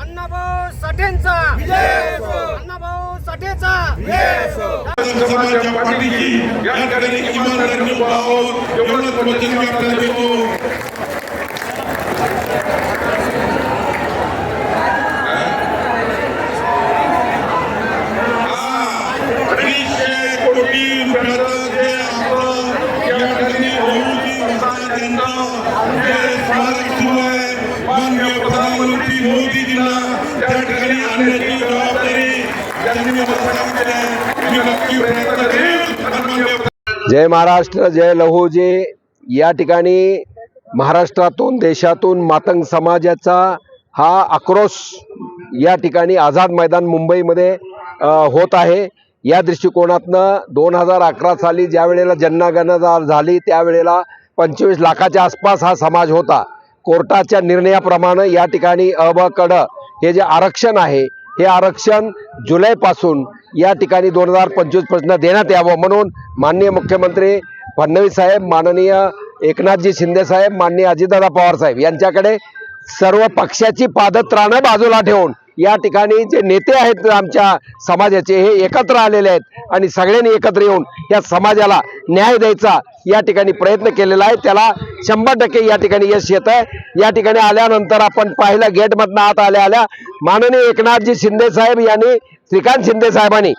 अण्णाभाऊ साठेंचा. अण्णाभाऊ साठेचा. समाजाच्या पाठीशी या ठिकाणी इमानदारीने उभा एवढंच वचन मी आपल्याला देतो अडीचशे कोटी रुपयाचं जे आपलं या ठिकाणी बहुजी वसाहत यांचं जे स्मारक सुरू आहे माननीय प्रधानमंत्री मोदीजींना त्या ठिकाणी आणण्याची जबाबदारी त्यांनी मी नक्की प्रयत्न करेल जय महाराष्ट्र जय लहुजी. या ठिकाणी महाराष्ट्रातून देशातून मातंग समाजाचा हा आक्रोश या ठिकाणी आझाद मैदान मुंबईमध्ये होत आहे. या दृष्टिकोनातनं दोन हजार अकरा साली ज्या वेळेला जनगणना झाली त्यावेळेला पंचवीस लाखाच्या आसपास हा समाज होता. कोर्टाच्या निर्णयाप्रमाणे या ठिकाणी अ ब हे जे आरक्षण आहे हे आरक्षण जुलैपासून या ठिकाणी दोन हजार पंचवीसपासून देण्यात यावं म्हणून माननीय मुख्यमंत्री फडणवीस साहेब माननीय एकनाथजी शिंदे साहेब माननीय अजितदादा पवार साहेब यांच्याकडे सर्व पक्षाची पादत्राणं बाजूला ठेवून या ठिकाणी जे नेते आहेत आमच्या समाजाचे हे एकत्र आलेले आहेत आणि सगळ्यांनी एकत्र येऊन या समाजाला न्याय द्यायचा या ठिकाणी प्रयत्न केलेला आहे. त्याला शंभर टक्के या ठिकाणी यश येत आहे या ठिकाणी आल्यानंतर आपण पाहिलं गेटमधनं आत आल्या आल्या माननीय एकनाथजी शिंदे साहेब यांनी श्रीकांत शिंदे साहेबांनी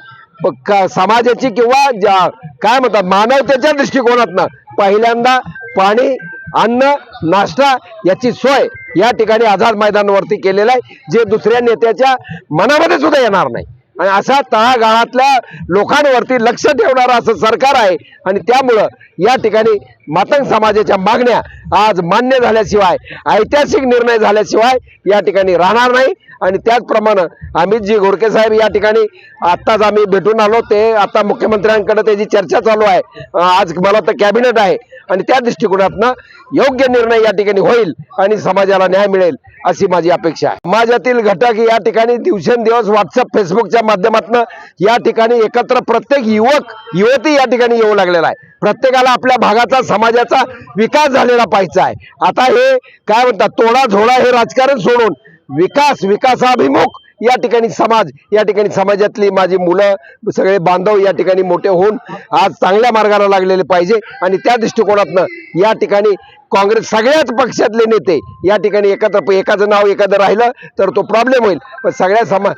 समाजाची किंवा काय म्हणतात मानवतेच्या दृष्टिकोनातनं पहिल्यांदा पाणी अन्न नाश्ता याची सोय या ठिकाणी आझाद मैदानावरती केलेला आहे. जे दुसऱ्या नेत्याच्या मनामध्ये सुद्धा येणार नाही. आणि अशा तळागाळातल्या लोकांवरती लक्ष ठेवणारं असं सरकार आहे. आणि त्यामुळं या ठिकाणी मातंग समाजाच्या मागण्या आज मान्य झाल्याशिवाय ऐतिहासिक निर्णय झाल्याशिवाय या ठिकाणी राहणार नाही. आणि त्याचप्रमाणे अमितजी घोडके साहेब या ठिकाणी आत्ताच आम्ही भेटून आलो. ते आता मुख्यमंत्र्यांकडे त्याची चर्चा चालू आहे. आज मला तर कॅबिनेट आहे. आणि त्या दृष्टिकोनातनं योग्य निर्णय या ठिकाणी होईल आणि समाजाला न्याय मिळेल अशी माझी अपेक्षा आहे. समाजातील घटक या ठिकाणी दिवसेंदिवस व्हॉट्सअप फेसबुकच्या माध्यमातून या ठिकाणी एकत्र प्रत्येक युवक युवती या ठिकाणी येऊ लागलेला आहे. प्रत्येकाला आपल्या भागाचा समाजाचा विकास झालेला पाहिजे आहे. आता हे काय म्हणतात तोडा झोडा हे राजकारण सोडून विकास विकासाभिमुख या ठिकाणी समाज या ठिकाणी समाजातली माझी मुलं सगळे बांधव या ठिकाणी मोठे होऊन आज चांगल्या मार्गाला लागलेले पाहिजे. आणि त्या दृष्टिकोनातनं या ठिकाणी काँग्रेस सगळ्याच पक्षातले नेते या ठिकाणी एकत्र एकाचं नाव एखादं राहिलं तर तो प्रॉब्लेम होईल. पण सगळ्या समा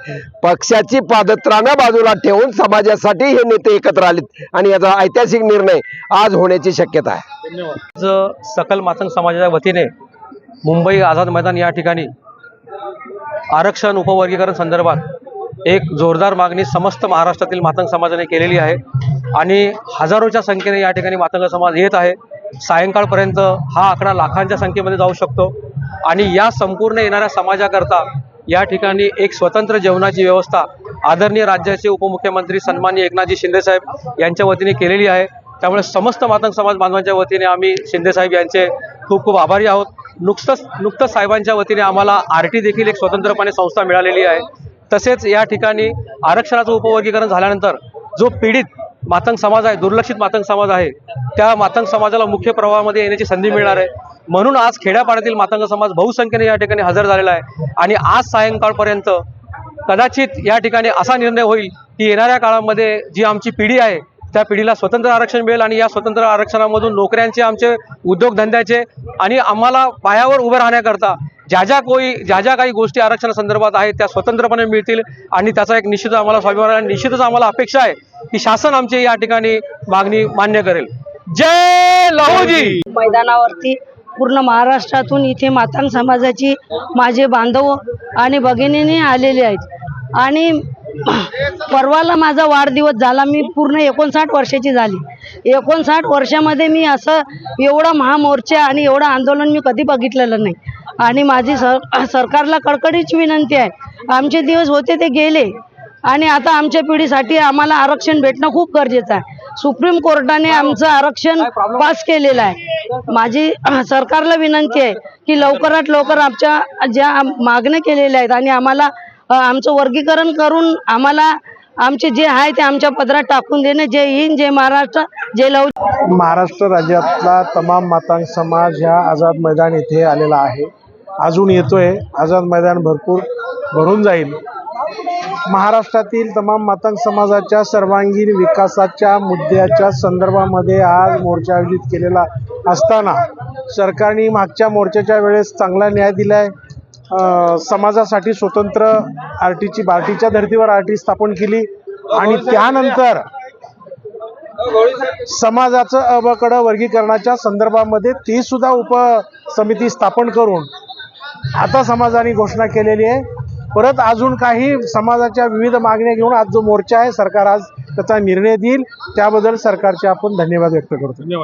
पक्षाची पादत्राणं बाजूला ठेवून समाजासाठी हे नेते एकत्र आलेत. आणि याचा ऐतिहासिक निर्णय आज होण्याची शक्यता आहे. धन्यवाद. सकल मातंग समाजाच्या वतीने मुंबई आझाद मैदान या ठिकाणी आरक्षण उपवर्गीकरण संदर्भात एक जोरदार मागणी समस्त महाराष्ट्रातील मातंग समाजाने केलेली आहे. आणि हजारोच्या संख्येने या ठिकाणी मातंग समाज येत आहे. सायंकाळपर्यंत हा आकडा लाखांच्या संख्येमध्ये जाऊ शकतो. आणि या संपूर्ण येणाऱ्या समाजाकरता या ठिकाणी एक स्वतंत्र जेवणाची व्यवस्था आदरणीय राज्याचे उपमुख्यमंत्री सन्माननीय एकनाथजी शिंदेसाहेब यांच्या वतीने केलेली आहे. त्यामुळे समस्त मातंग समाज बांधवांच्या वतीने आम्ही शिंदेसाहेब यांचे खूप खूप आभारी आहोत. नुकतंच नुकतंच साहेबांच्या वतीने आम्हाला आर टी देखील एक स्वतंत्रपणे संस्था मिळालेली आहे. तसेच या ठिकाणी आरक्षणाचं उपवर्गीकरण झाल्यानंतर जो पीडित मातंग समाज आहे दुर्लक्षित मातंग समाज आहे त्या मातंग समाजाला मुख्य प्रवाहामध्ये येण्याची संधी मिळणार आहे. म्हणून आज खेड्यापाड्यातील मातंग समाज बहुसंख्येने या ठिकाणी हजर झालेला आहे आणि आज सायंकाळपर्यंत कदाचित या ठिकाणी असा निर्णय होईल की येणाऱ्या काळामध्ये जी आमची पिढी आहे त्या पिढीला स्वतंत्र आरक्षण मिळेल आणि या स्वतंत्र आरक्षणामधून नोकऱ्यांचे आमचे उद्योगधंद्याचे आणि आम्हाला पायावर उभं राहण्याकरता ज्या ज्या कोई ज्या ज्या काही गोष्टी आरक्षणासंदर्भात आहेत त्या स्वतंत्रपणे मिळतील आणि त्याचा एक निश्चित आम्हाला स्वाभिमान आणि निश्चितच आम्हाला अपेक्षा आहे की शासन आमची या ठिकाणी मागणी मान्य करेल. जय लहूजी! मैदानावरती पूर्ण महाराष्ट्रातून इथे मातांग समाजाची माझे बांधव आणि भगिनीने आलेले आहेत. आणि परवाला माझा वाढदिवस झाला. मी पूर्ण एकोणसाठ वर्षाची झाली. एकोणसाठ वर्षामध्ये मी असं एवढं महामोर्चा आणि एवढं आंदोलन मी कधी बघितलेलं नाही. आणि माझी सर सरकारला कडकडीची विनंती आहे. आमचे दिवस होते ते गेले. आणि आता आमच्या पिढीसाठी आम्हाला आरक्षण भेटणं खूप गरजेचं आहे. सुप्रीम कोर्टाने आमचं आरक्षण पास केलेलं आहे. माझी सरकारला विनंती आहे की लवकरात लवकर आमच्या ज्या मागण्या केलेल्या आहेत आणि आम्हाला आमचं वर्गीकरण करून आम्हाला आमचे जे आहे ते आमच्या पदरात टाकून देणे जय हिंद जय महाराष्ट्र जय लव महाराष्ट्र राज्यातला तमाम मातांग समाज ह्या आझाद मैदान इथे आलेला आहे. अजून येतोय. आझाद मैदान भरपूर भरून जाईल. महाराष्ट्रातील तमाम मातंग समाजाच्या सर्वांगीण विकासाच्या मुद्द्याच्या संदर्भामध्ये आज मोर्चा आयोजित केलेला असताना सरकारने मागच्या मोर्चाच्या वेळेस चांगला न्याय दिलाय. आहे समाजासाठी स्वतंत्र आर टीची बार्टीच्या धर्तीवर आर टी स्थापन केली. आणि त्यानंतर समाजाचं अबकडं वर्गीकरणाच्या संदर्भामध्ये ती सुद्धा उपसमिती स्थापन करून आता समाजाने घोषणा केलेली आहे. परत अजून काही समाजाच्या विविध मागण्या घेऊन आज जो मोर्चा आहे सरकार आज त्याचा निर्णय देईल. त्याबद्दल सरकारचे आपण धन्यवाद व्यक्त करतो.